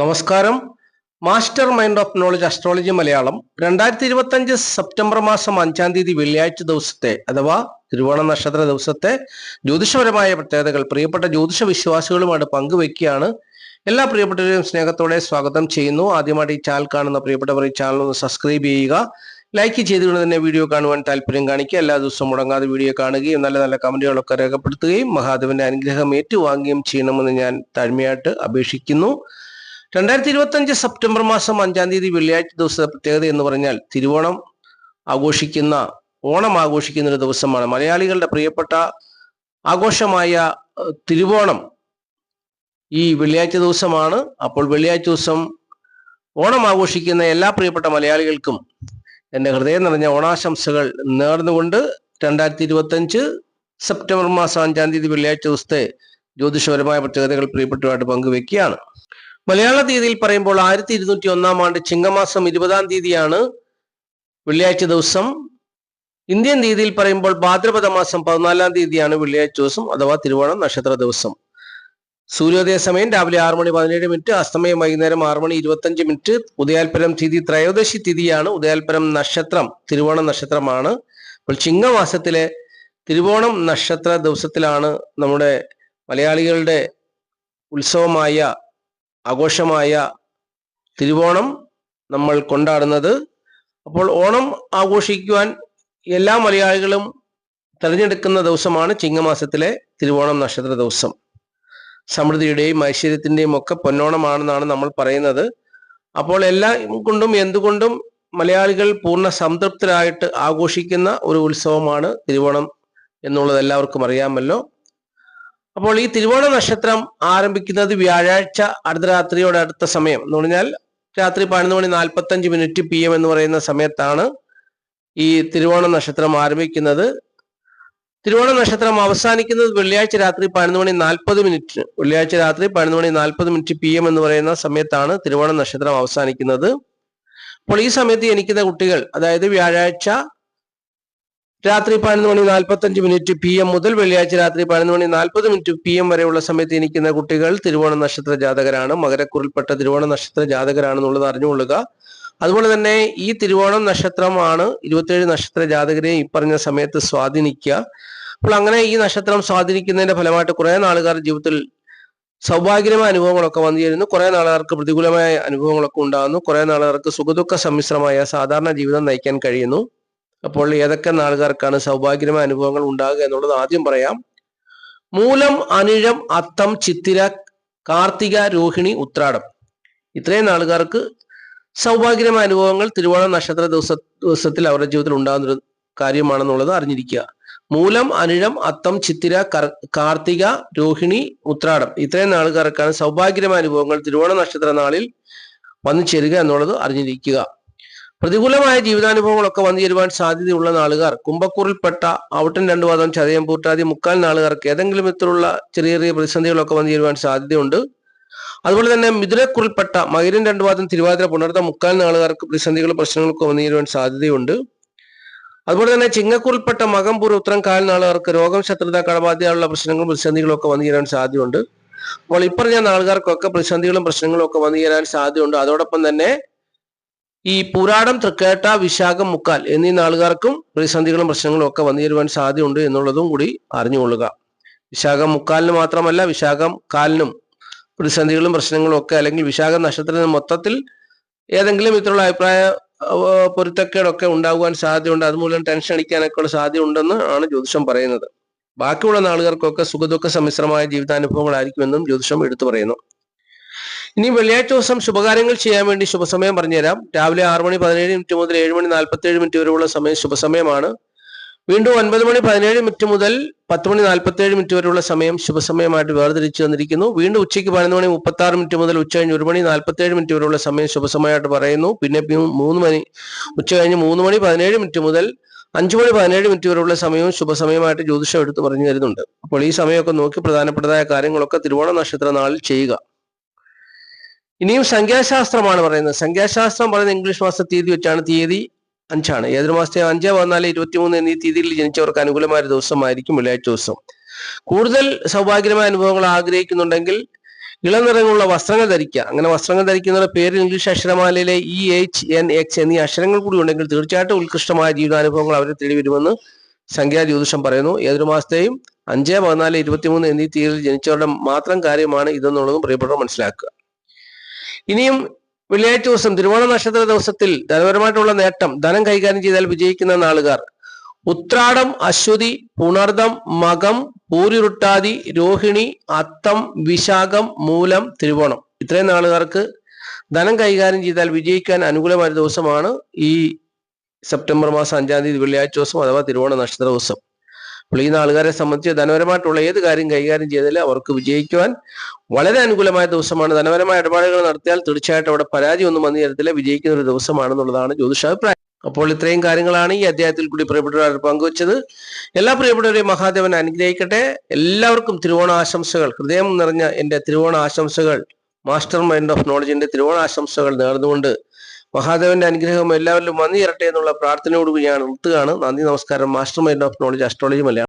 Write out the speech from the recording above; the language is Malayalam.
നമസ്കാരം. Master mind of knowledge astrology Malayalam. രണ്ടായിരത്തി ഇരുപത്തഞ്ച് സെപ്റ്റംബർ മാസം അഞ്ചാം തീയതി വെള്ളിയാഴ്ച ദിവസത്തെ അഥവാ തിരുവോണ നക്ഷത്ര ദിവസത്തെ ജ്യോതിഷപരമായ പ്രത്യേകതകൾ പ്രിയപ്പെട്ട ജ്യോതിഷ വിശ്വാസികളുമായിട്ട് പങ്കുവെക്കുകയാണ്. എല്ലാ പ്രിയപ്പെട്ടവരെയും സ്നേഹത്തോടെ സ്വാഗതം ചെയ്യുന്നു. ആദ്യമായിട്ട് ഈ ചാനൽ കാണുന്ന പ്രിയപ്പെട്ടവർ ഈ ചാനൽ ഒന്ന് സബ്സ്ക്രൈബ് ചെയ്യുക. ലൈക്ക് ചെയ്തുകൊണ്ട് തന്നെ വീഡിയോ കാണുവാൻ താല്പര്യം കാണിക്കുക. എല്ലാ ദിവസവും മുടങ്ങാതെ വീഡിയോ കാണുകയും നല്ല നല്ല കമന്റുകളൊക്കെ രേഖപ്പെടുത്തുകയും മഹാദേവന്റെ അനുഗ്രഹം ഏറ്റുവാങ്ങുകയും ചെയ്യണമെന്ന് ഞാൻ താഴ്മയായിട്ട് അപേക്ഷിക്കുന്നു. രണ്ടായിരത്തി ഇരുപത്തഞ്ച് സെപ്റ്റംബർ മാസം അഞ്ചാം തീയതി വെള്ളിയാഴ്ച ദിവസത്തെ പ്രത്യേകത എന്ന് പറഞ്ഞാൽ തിരുവോണം ആഘോഷിക്കുന്ന ഓണം ആഘോഷിക്കുന്ന ഒരു ദിവസമാണ്. മലയാളികളുടെ പ്രിയപ്പെട്ട ആഘോഷമായ തിരുവോണം ഈ വെള്ളിയാഴ്ച ദിവസമാണ്. അപ്പോൾ വെള്ളിയാഴ്ച ദിവസം ഓണം ആഘോഷിക്കുന്ന എല്ലാ പ്രിയപ്പെട്ട മലയാളികൾക്കും എന്റെ ഹൃദയം നിറഞ്ഞ ഓണാശംസകൾ നേർന്നുകൊണ്ട് രണ്ടായിരത്തി ഇരുപത്തഞ്ച് സെപ്റ്റംബർ മാസം അഞ്ചാം തീയതി വെള്ളിയാഴ്ച ദിവസത്തെ ജ്യോതിഷപരമായ പ്രത്യേകതകൾ പ്രിയപ്പെട്ടതായിട്ട് പങ്കുവെക്കുകയാണ്. മലയാള തീയതിയിൽ പറയുമ്പോൾ ആയിരത്തി ഇരുന്നൂറ്റി ഒന്നാം ആണ്ട് ചിങ്ങമാസം ഇരുപതാം തീയതിയാണ് വെള്ളിയാഴ്ച ദിവസം. ഇന്ത്യൻ തീയതിയിൽ പറയുമ്പോൾ ഭാദ്രപദ മാസം പതിനാലാം തീയതിയാണ് വെള്ളിയാഴ്ച ദിവസം അഥവാ തിരുവോണം നക്ഷത്ര ദിവസം. സൂര്യോദയ സമയം രാവിലെ ആറ് മണി പതിനേഴ് മിനിറ്റ് അസ്തമയം വൈകുന്നേരം ആറ് മണി ഇരുപത്തഞ്ച് മിനിറ്റ്. ഉദയാൽപരം തിഥി ത്രയോദശി തിഥിയാണ്. ഉദയാൽപരം നക്ഷത്രം തിരുവോണ നക്ഷത്രമാണ്. അപ്പോൾ ചിങ്ങമാസത്തിലെ തിരുവോണം നക്ഷത്ര ദിവസത്തിലാണ് നമ്മുടെ മലയാളികളുടെ ഉത്സവമായ ആഘോഷമായ തിരുവോണം നമ്മൾ കൊണ്ടാടുന്നത്. അപ്പോൾ ഓണം ആഘോഷിക്കുവാൻ എല്ലാ മലയാളികളും തിരഞ്ഞെടുക്കുന്ന ദിവസമാണ് ചിങ്ങമാസത്തിലെ തിരുവോണം നക്ഷത്ര ദിവസം. സമൃദ്ധിയുടെയും ഐശ്വര്യത്തിന്റെയും ഒക്കെ പൊന്നോണമാണെന്നാണ് നമ്മൾ പറയുന്നത്. അപ്പോൾ എല്ലാം കൊണ്ടും എന്തുകൊണ്ടും മലയാളികൾ പൂർണ സംതൃപ്തരായിട്ട് ആഘോഷിക്കുന്ന ഒരു ഉത്സവമാണ് തിരുവോണം എന്നുള്ളത് എല്ലാവർക്കും അറിയാമല്ലോ. അപ്പോൾ ഈ തിരുവോണ നക്ഷത്രം ആരംഭിക്കുന്നത് വ്യാഴാഴ്ച അർദ്ധരാത്രിയോട് അടുത്ത സമയം. എന്ന് പറഞ്ഞാൽ രാത്രി പതിനൊന്ന് മണി നാൽപ്പത്തഞ്ച് മിനിറ്റ് പി എം എന്ന് പറയുന്ന സമയത്താണ് ഈ തിരുവോണ നക്ഷത്രം ആരംഭിക്കുന്നത്. തിരുവോണ നക്ഷത്രം അവസാനിക്കുന്നത് വെള്ളിയാഴ്ച രാത്രി പതിനൊന്ന് മണി നാൽപ്പത് മിനിറ്റ് വെള്ളിയാഴ്ച രാത്രി പതിനൊന്ന് മണി നാൽപ്പത് മിനിറ്റ് പി എം എന്ന് പറയുന്ന സമയത്താണ് തിരുവോണ നക്ഷത്രം അവസാനിക്കുന്നത്. അപ്പോൾ ഈ സമയത്ത് ജനിക്കുന്ന കുട്ടികൾ അതായത് വ്യാഴാഴ്ച രാത്രി പതിനൊന്ന് മണി നാൽപ്പത്തഞ്ച് മിനിറ്റ് പി എം മുതൽ വെള്ളിയാഴ്ച രാത്രി പതിനൊന്ന് മണി നാൽപ്പത് മിനിറ്റ് പി എം വരെയുള്ള സമയത്ത് ജനിക്കുന്ന കുട്ടികൾ തിരുവോണ നക്ഷത്ര ജാതകരാണ്. മകരക്കുറിൽപ്പെട്ട തിരുവോണ നക്ഷത്ര ജാതകരാണെന്നുള്ളത് അറിഞ്ഞുകൊള്ളുക. അതുപോലെ തന്നെ ഈ തിരുവോണം നക്ഷത്രമാണ് ഇരുപത്തിയേഴ് നക്ഷത്ര ജാതകരെ ഈ പറഞ്ഞ സമയത്ത് സ്വാധീനിക്കുക. അപ്പോൾ അങ്ങനെ ഈ നക്ഷത്രം സ്വാധീനിക്കുന്നതിന്റെ ഫലമായിട്ട് കുറെ നാളുകാർ ജീവിതത്തിൽ സൗഭാഗ്യമായ അനുഭവങ്ങളൊക്കെ വന്നു ചേരുന്നു കുറെ നാളുകാർക്ക് പ്രതികൂലമായ അനുഭവങ്ങളൊക്കെ ഉണ്ടാകുന്നു. കുറെ നാളുകാർക്ക് സുഖദുഃഖ സമ്മിശ്രമായ സാധാരണ ജീവിതം നയിക്കാൻ കഴിയുന്നു. അപ്പോൾ ഏതൊക്കെ നാളുകാർക്കാണ് സൗഭാഗ്യമായ അനുഭവങ്ങൾ ഉണ്ടാകുക എന്നുള്ളത് ആദ്യം പറയാം. മൂലം അനിഴം അത്തം ചിത്തിര കാർത്തിക രോഹിണി ഉത്രാടം. ഇത്രയും നാളുകാർക്ക് സൗഭാഗ്യമായ അനുഭവങ്ങൾ തിരുവോണം നക്ഷത്ര ദിവസ ദിവസത്തിൽ അവരുടെ ജീവിതത്തിൽ ഉണ്ടാകുന്ന ഒരു കാര്യമാണെന്നുള്ളത് അറിഞ്ഞിരിക്കുക. മൂലം അനിഴം അത്തം ചിത്തിര കാർത്തിക രോഹിണി ഉത്രാടം. ഇത്രയും നാളുകാർക്കാണ് സൗഭാഗ്യമായ അനുഭവങ്ങൾ തിരുവോണ നക്ഷത്ര നാളിൽ വന്നു ചേരുക എന്നുള്ളത് അറിഞ്ഞിരിക്കുക. പ്രതികൂലമായ ജീവിതാനുഭവങ്ങളൊക്കെ വന്നു ചേരുവാൻ സാധ്യതയുള്ള നാളുകാർ. കുമ്പക്കൂറിൽപ്പെട്ട ഔട്ടൻ രണ്ടു വാദം ചതയം പൂട്ടാതി മുക്കാൽ നാളുകാർക്ക് ഏതെങ്കിലും വിധത്തിലുള്ള ചെറിയ ചെറിയ പ്രതിസന്ധികളൊക്കെ വന്നു ചേരുവാൻ സാധ്യതയുണ്ട്. അതുപോലെ തന്നെ മിഥുനക്കുറിൽപ്പെട്ട മകരം രണ്ടു വാദം തിരുവാതിര പുണർത്ത മുക്കാൽ നാളുകാർക്ക് പ്രതിസന്ധികളും പ്രശ്നങ്ങളൊക്കെ വന്നു ചേരുവാൻ സാധ്യതയുണ്ട്. അതുപോലെ തന്നെ ചിങ്ങക്കുറിൽപ്പെട്ട മകംപൂർ ഉത്തരം കാൽ നാളുകാർക്ക് രോഗം ശത്രുത കടബാധ്യതയുള്ള പ്രശ്നങ്ങളും പ്രതിസന്ധികളും ഒക്കെ വന്നു ചേരാൻ സാധ്യതയുണ്ട്. അപ്പോൾ ഇപ്പറഞ്ഞ നാളുകാർക്കൊക്കെ പ്രതിസന്ധികളും പ്രശ്നങ്ങളും ഒക്കെ വന്നു ചേരാൻ സാധ്യതയുണ്ട്. അതോടൊപ്പം തന്നെ ഈ പൂരാടം തൃക്കേട്ട വിശാഖം മുക്കാൽ എന്നീ നാളുകാർക്കും പ്രതിസന്ധികളും പ്രശ്നങ്ങളും ഒക്കെ വന്നു സാധ്യതയുണ്ട് എന്നുള്ളതും കൂടി അറിഞ്ഞുകൊള്ളുക. വിശാഖം മുക്കാലിന് മാത്രമല്ല വിശാഖം കാലിനും പ്രതിസന്ധികളും പ്രശ്നങ്ങളും ഒക്കെ അല്ലെങ്കിൽ വിശാഖ നക്ഷത്രത്തിന് മൊത്തത്തിൽ ഏതെങ്കിലും ഇത്തരമുള്ള അഭിപ്രായ പൊരുത്തക്കേടൊക്കെ ഉണ്ടാകുവാൻ സാധ്യതയുണ്ട്. അതുമൂലം ടെൻഷൻ അടിക്കാനൊക്കെ ഉള്ള സാധ്യത ഉണ്ടെന്ന് ആണ് ജ്യോതിഷം പറയുന്നത്. ബാക്കിയുള്ള നാളുകാർക്കൊക്കെ സുഖദുഃഖ സമ്മിശ്രമായ ജീവിതാനുഭവങ്ങളായിരിക്കുമെന്നും ജ്യോതിഷം എടുത്തു പറയുന്നു. ഇനി വെള്ളിയാഴ്ച ദിവസം ശുഭകാര്യങ്ങൾ ചെയ്യാൻ വേണ്ടി ശുഭസമയം പറഞ്ഞുതരാം. രാവിലെ ആറ് മണി പതിനേഴ് മിനിറ്റ് മുതൽ ഏഴ് മണി നാൽപ്പത്തി ഏഴ് മിനിറ്റ് വരെയുള്ള സമയം ശുഭസമയമാണ്. വീണ്ടും ഒൻപത് മണി പതിനേഴ് മിനിറ്റ് മുതൽ പത്ത് മണി നാൽപ്പത്തി ഏഴ് മിനിറ്റ് വരെയുള്ള സമയം ശുഭസമയമായിട്ട് വേർതിരിച്ചു തന്നിരിക്കുന്നു. വീണ്ടും ഉച്ചയ്ക്ക് പതിനൊന്ന് മണി മുപ്പത്തി ആറ് മിനിറ്റ് മുതൽ ഉച്ച കഴിഞ്ഞ് ഒരു മണി നാൽപ്പത്തി ഏഴ് മിനിറ്റ് വരെയുള്ള സമയം ശുഭസമയമായിട്ട് പറയുന്നു. പിന്നെ മൂന്ന് മണി ഉച്ച കഴിഞ്ഞ് മൂന്ന് മണി പതിനേഴ് മിനിറ്റ് മുതൽ അഞ്ചു മണി പതിനേഴ് മിനിറ്റ് വരെയുള്ള സമയവും ശുഭസമയമായിട്ട് ജ്യോതിഷം എടുത്ത് പറഞ്ഞു തരുന്നുണ്ട്. അപ്പോൾ ഈ സമയമൊക്കെ നോക്കി പ്രധാനപ്പെട്ടതായ കാര്യങ്ങളൊക്കെ തിരുവോണ നക്ഷത്ര നാളിൽ ചെയ്യുക. ഇനിയും സംഖ്യാശാസ്ത്രമാണ് പറയുന്നത്. സംഖ്യാശാസ്ത്രം പറയുന്നത് ഇംഗ്ലീഷ് മാസ തീയതി വെച്ചാണ് തീയതി അഞ്ചാണ്. ഏതൊരു മാസത്തെ അഞ്ച് പതിനാല് ഇരുപത്തിമൂന്ന് എന്നീ തീയതിയിൽ ജനിച്ചവർക്ക് അനുകൂലമായ ദിവസമായിരിക്കും വെള്ളിയാഴ്ച ദിവസം. കൂടുതൽ സൗഭാഗ്യമായ അനുഭവങ്ങൾ ആഗ്രഹിക്കുന്നുണ്ടെങ്കിൽ ഇളനിറങ്ങളുള്ള വസ്ത്രങ്ങൾ ധരിക്കുക. അങ്ങനെ വസ്ത്രങ്ങൾ ധരിക്കുന്നവരുടെ പേര് ഇംഗ്ലീഷ് അക്ഷരമാലയിലെ ഇ എച്ച് എൻ എക്സ് എന്നീ അക്ഷരങ്ങൾ കൂടി ഉണ്ടെങ്കിൽ തീർച്ചയായിട്ടും ഉത്കൃഷ്ടമായ ജീവിതാനുഭവങ്ങൾ അവരെ തേടി വരുമെന്ന് സംഖ്യാ ജ്യോതിഷം പറയുന്നു. ഏതൊരു മാസത്തെയും അഞ്ച് പതിനാല് ഇരുപത്തിമൂന്ന് എന്നീ തീയതിയിൽ ജനിച്ചവരുടെ മാത്രം കാര്യമാണ് ഇതെന്നുള്ളതും പ്രിയപ്പെട്ടവർ മനസ്സിലാക്കുക. ഇനിയും വെള്ളിയാഴ്ച ദിവസം തിരുവോണ നക്ഷത്ര ദിവസത്തിൽ ധനപരമായിട്ടുള്ള നേട്ടം ധനം കൈകാര്യം ചെയ്താൽ വിജയിക്കുന്ന നാളുകാർ. ഉത്രാടം അശ്വതി പുണർദം മകം പൂരിരുട്ടാതി രോഹിണി അത്തം വിശാഖം മൂലം തിരുവോണം. ഇത്രയും നാളുകാർക്ക് ധനം കൈകാര്യം ചെയ്താൽ വിജയിക്കാൻ അനുകൂലമായ ദിവസമാണ് ഈ സെപ്റ്റംബർ മാസം അഞ്ചാം തീയതി വെള്ളിയാഴ്ച ദിവസം അഥവാ തിരുവോണ നക്ഷത്ര ദിവസം. അപ്പോൾ ഈ നാളുകാരെ സംബന്ധിച്ച് ധനപരമായിട്ടുള്ള ഏത് കാര്യം കൈകാര്യം ചെയ്താലും അവർക്ക് വിജയിക്കുവാൻ വളരെ അനുകൂലമായ ദിവസമാണ്. ധനപരമായ ഇടപാടുകൾ നടത്തിയാൽ തീർച്ചയായിട്ടും അവിടെ പരാജയമൊന്നും വന്നു തരത്തില്ല വിജയിക്കുന്ന ഒരു ദിവസമാണെന്നുള്ളതാണ് ജ്യോതിഷാഭിപ്രായം അപ്പോൾ ഇത്രയും കാര്യങ്ങളാണ് ഈ അധ്യായത്തിൽ കൂടി പ്രിയപ്പെട്ടവർ പങ്കുവച്ചത്. എല്ലാ പ്രിയപ്പെട്ടവരെയും മഹാദേവൻ അനുഗ്രഹിക്കട്ടെ. എല്ലാവർക്കും തിരുവോണ ആശംസകൾ ഹൃദയം നിറഞ്ഞ എന്റെ തിരുവോണ ആശംസകൾ മാസ്റ്റർ മൈൻഡ് ഓഫ് നോളജിന്റെ തിരുവോണ ആശംസകൾ നേർന്നുകൊണ്ട് മഹാദേവന്റെ അനുഗ്രഹം എല്ലാവരിലും വന്നു ചേരട്ടെ എന്നുള്ള പ്രാർത്ഥനയോടുകൂടി ഞാൻ നിർത്തുകയാണ് നന്ദി നമസ്കാരം. Master mind of knowledge astrology Malayalam